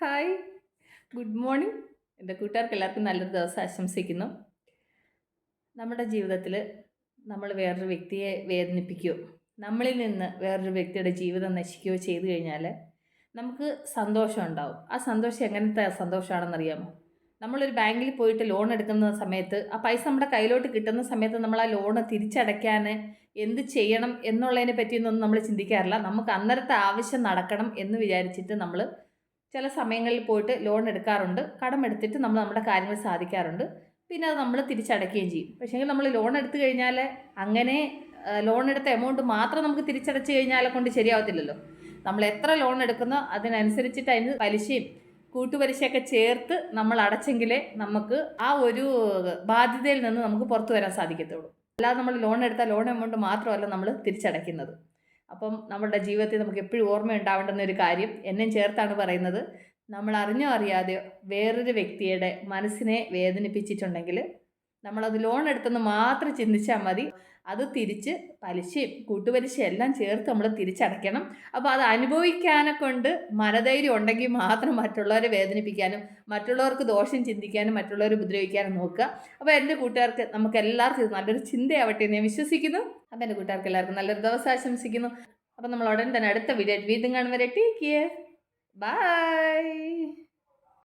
Hi. Good morning. എന്റെ കൂട്ടുകാർക്ക് എല്ലാവർക്കും നല്ലൊരു ദിവസം ആശംസിക്കുന്നു. നമ്മുടെ ജീവിതത്തിൽ നമ്മൾ വേറൊരു വ്യക്തിയെ വേദനിപ്പിക്കുകയോ നമ്മളിൽ നിന്ന് വേറൊരു വ്യക്തിയുടെ ജീവിതം നശിക്കുകയോ ചെയ്തു കഴിഞ്ഞാൽ നമുക്ക് സന്തോഷം ഉണ്ടാവും. ആ സന്തോഷം എങ്ങനത്തെ സന്തോഷമാണെന്നറിയാമോ നമ്മളൊരു ബാങ്കിൽ പോയിട്ട് ലോൺ എടുക്കുന്ന സമയത്ത് ആ പൈസ നമ്മുടെ കയ്യിലോട്ട് കിട്ടുന്ന സമയത്ത് നമ്മൾ ആ ലോൺ തിരിച്ചടയ്ക്കാൻ എന്ത് ചെയ്യണം എന്നുള്ളതിനെ പറ്റിയൊന്നും നമ്മൾ ചിന്തിക്കാറില്ല. നമുക്ക് അന്നേരത്തെ ആവശ്യം നടക്കണം എന്ന് വിചാരിച്ചിട്ട് നമ്മൾ ചില സമയങ്ങളിൽ പോയിട്ട് ലോൺ എടുക്കാറുണ്ട്. കടം എടുത്തിട്ട് നമ്മൾ നമ്മുടെ കാര്യങ്ങൾ സാധിക്കാറുണ്ട്. പിന്നെ അത് നമ്മൾ തിരിച്ചടയ്ക്കുകയും ചെയ്യും. പക്ഷേങ്കിൽ നമ്മൾ ലോൺ എടുത്തു കഴിഞ്ഞാൽ അങ്ങനെ ലോൺ എടുത്ത എമൗണ്ട് മാത്രം നമുക്ക് തിരിച്ചടച്ചു കഴിഞ്ഞാൽ കൊണ്ട് ശരിയാവത്തില്ലല്ലോ. നമ്മൾ എത്ര ലോൺ എടുക്കുന്നോ അതിനനുസരിച്ചിട്ട് അതിന് പലിശയും കൂട്ടുപലിശയൊക്കെ ചേർത്ത് നമ്മൾ അടച്ചെങ്കിലേ നമുക്ക് ആ ഒരു ബാധ്യതയിൽ നിന്ന് നമുക്ക് പുറത്തു വരാൻ സാധിക്കത്തുള്ളൂ. അല്ലാതെ നമ്മൾ ലോൺ എടുത്താൽ ലോൺ എമൗണ്ട് മാത്രമല്ല നമ്മൾ തിരിച്ചടയ്ക്കുന്നത്. അപ്പം നമ്മളുടെ ജീവിതത്തിൽ നമുക്ക് എപ്പോഴും ഓർമ്മയുണ്ടാവേണ്ടുന്ന ഒരു കാര്യം എന്നെയും ചേർത്താണ് പറയുന്നത്. നമ്മൾ അറിഞ്ഞോ അറിയാതെയോ വേറൊരു വ്യക്തിയുടെ മനസ്സിനെ വേദനിപ്പിച്ചിട്ടുണ്ടെങ്കിൽ നമ്മളത് ലോൺ എടുത്തെന്ന് മാത്രം ചിന്തിച്ചാൽ മതി. അത് തിരിച്ച് പലിശയും കൂട്ടുപലിശയും എല്ലാം ചേർത്ത് നമ്മൾ തിരിച്ചടയ്ക്കണം. അപ്പോൾ അത് അനുഭവിക്കാനെ കൊണ്ട് മനധൈര്യം ഉണ്ടെങ്കിൽ മാത്രം മറ്റുള്ളവരെ വേദനിപ്പിക്കാനും മറ്റുള്ളവർക്ക് ദോഷം ചിന്തിക്കാനും മറ്റുള്ളവരെ ഉപദ്രവിക്കാനും നോക്കുക. അപ്പോൾ എന്റെ കൂട്ടുകാർക്ക് നമുക്ക് എല്ലാവർക്കും നല്ലൊരു ചിന്തയാവട്ടെ എന്ന് ഞാൻ വിശ്വസിക്കുന്നു. അപ്പോൾ എന്റെ കൂട്ടുകാർക്ക് എല്ലാവർക്കും നല്ലൊരു ദിവസം ആശംസിക്കുന്നു. അപ്പോൾ നമ്മൾ ഉടൻ തന്നെ അടുത്ത വീഡിയോ വീണ്ടും കാണുന്നവരെ വരെ ടേക്ക് കെയർ ബൈ